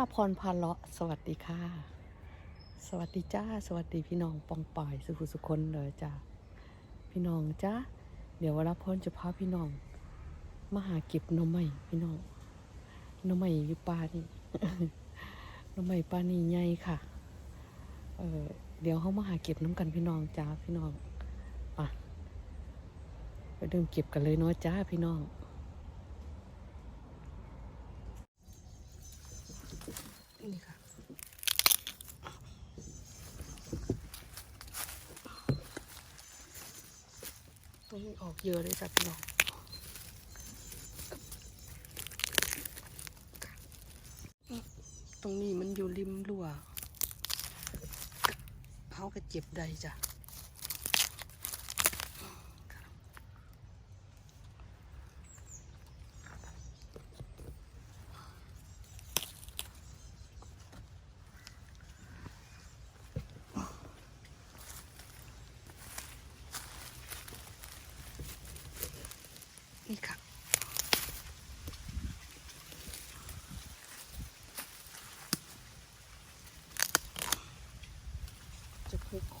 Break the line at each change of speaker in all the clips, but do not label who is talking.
ราพรพาเลาะสวัสดีค่ะ สวัสดีจ้า สวัสดีพี่น้องปองป่ายสุขุสุคนเลยจ้าพี่น้องจ้าเดี๋ยววราพรจะพาพี่น้อง มาหาเก็บหน่อไม้พี่น้องหน่อไม้อยู่ป่านี่หน่อไม้ป่านี่ใหญ่ค่ะ เออเดี๋ยวเขามาหาเก็บน้ำกันพี่น้องจ้าพี่น้องไปไปเดิมเก็บกันเลยเนาะจ้าพี่น้อง นี่ค่ะตรงนี้ออกเยอะเลยจ้ะพี่น้องตรงนี้มันอยู่ริมรั้วเขาก็เจ็บได้จ้ะ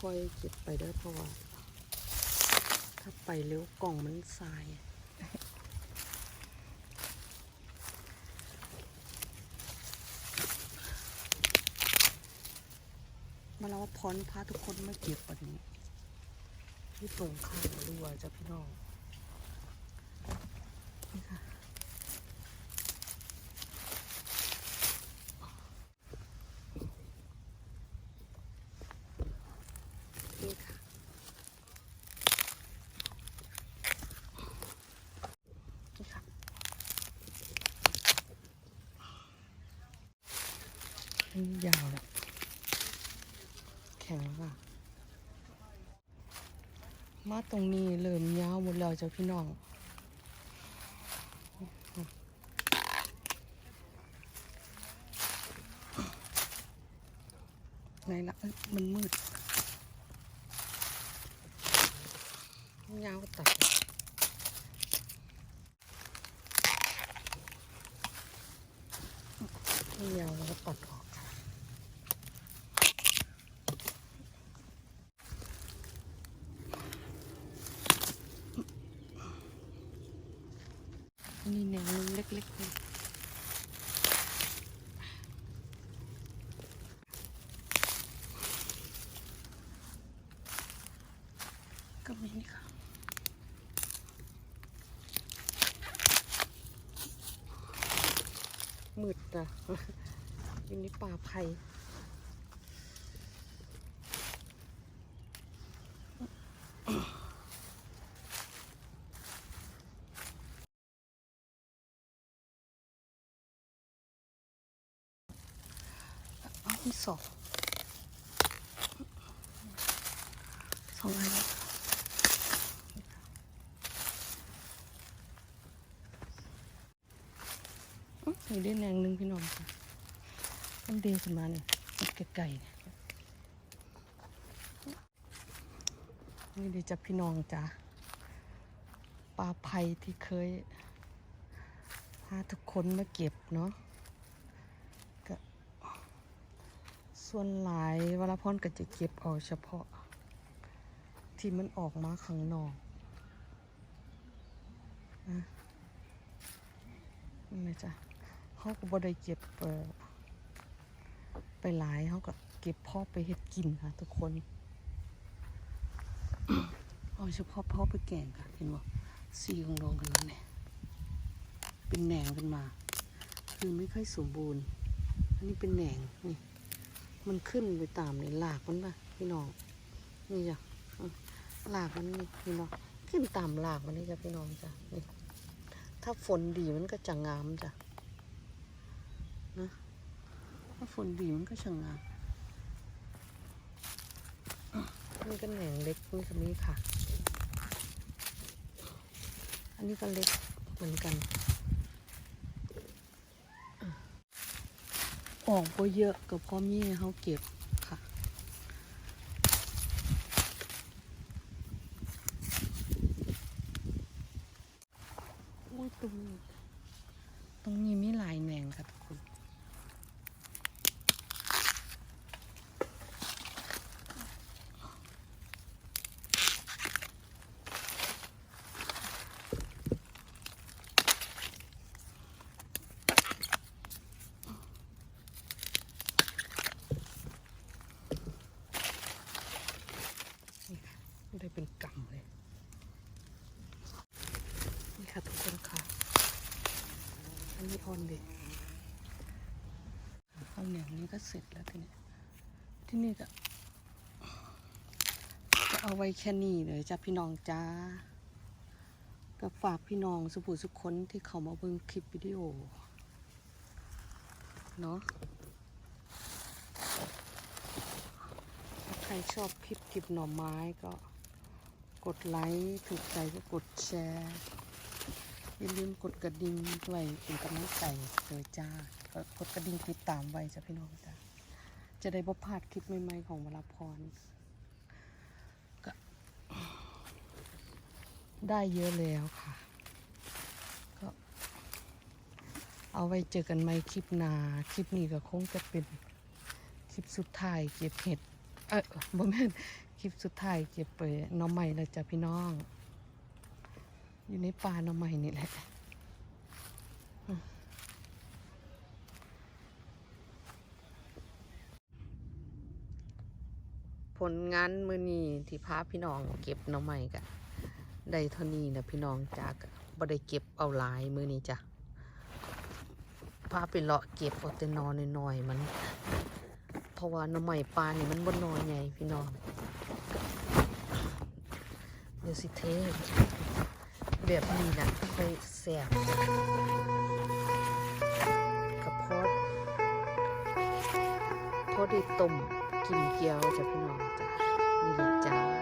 ค่อยๆเก็บไปได้เพราะว่า ถ้าไปเร็วกล่องมันสายมาแล้วพรพาทุกคนมาเก็บวันนี้ ที่ตรงข้างรั้วจ้ะพี่น้องนี่ค่ะนี่ค่ะ นี่ค่ะ นี่ ยาวเลยแข็งว่ะมาตรงนี้เริ่มยาวหมดแล้วจ้ะพี่น้องไหนละเอ้ยมันมืดยาวตัดยาวแล้วก็ตัดออกค่ะนี่แนวนึงเล็กๆนี่ก็มีนี่ค่ะ มืดอะอยู่ในป่าไผ่เอาที่สองสองอัน นี่ได้แนงหนึงพี่น้องค่ะมันเดขึ้นมาเนี่ยไก่ๆเนี่ยนี่เดีจะพี่น้องจ้ะปลาไผ่ที่เคยพาทุกคนมาเก็บเนาะก็ส่วนหลายวรพรก็จะเก็บเอาเฉพาะ ที่มันออกมาข้างนอกนะนี่จ๊ะ เขาก็บ่ได้เก็บไปหลายเขาก็เก็บพ่อไปเฮ็ดกินค่ะ ทุกคนเอาเฉพาะพ่อไปแกงค่ะ เห็นบ่สีของดองกันแล้วเนี่ยเป็นแหนงขึ้นมา คือไม่ค่อยสมบูรณ์ อันนี้เป็นแหนงนี่มันขึ้นไปตามเนี่ยหลากมันป่ะพี่น้องนี่จ้ะหลากมันนี่พี่น้องขึ้นตามหลากมันนี่จ้ะพี่น้องจ้ะนี่ถ้าฝนดีมันก็จะงามจ้ะ นะถ้าฝนดีมันก็ช่างงามนี่ก็แหน่งเล็กนี่ก็มีค่ะ อันนี้ก็เล็กเหมือนกันอะออกก็เยอะกับพ่อมีให้เขาเก็บ ได้เป็นกำเลย นี่ค่ะทุกคนค่ะ อันนี้ออนเด็กข้าวเหนียวนี้ก็เสร็จแล้วทีนี้ที่นี่ก็จะเอาไว้แค่นี้เลยจ้าพี่น้องจ้าก็ฝากพี่น้องสุภูสุขคนที่เขามาเบิ่งคลิปวิดีโอ เนาะใครชอบคลิปก็บหน่อไม้ก็ กดไลค์ถูกใจก็กดแชร์อย่าลืมกดกระดิ่งด้วยเป็นกำลังใจเลยจ้ากดกระดิ่งติดตามไว้จ้ะพี่น้องจ้าจะได้บ่พลาดคลิปใหม่ๆของวราพรก็ได้เยอะแล้วค่ะ ก็ เอาไว้เจอกันใหม่คลิปหน้าคลิปนี้ก็คงจะเป็นคลิปสุดท้ายเก็บเห็ด เออบ่แม่น คลิปสุดท้ายเก็บไปน้องใหม่แล้วจ้ะพี่น้อง อยู่ในป่าน้องใหม่นี่แหละผลงานมือนีที่พาพี่น้องเก็บน้องใหม่กะได้เท่านี้นะพี่น้องจากบ่ได้เก็บเอาลายมือนี้จ้ะพาไปเลาะเก็บเอาแต่นอนน้อยๆมัน เพราะว่าน้ำใหม่ปลานี่มันบนนอนใหญ่พี่น้อง ยสิเทแบบนี้นะค่อยแสบกับพอดพอดีต้มกินเกี๊ยวจ้ะพี่น้องจ้ะนี่แหละจ้า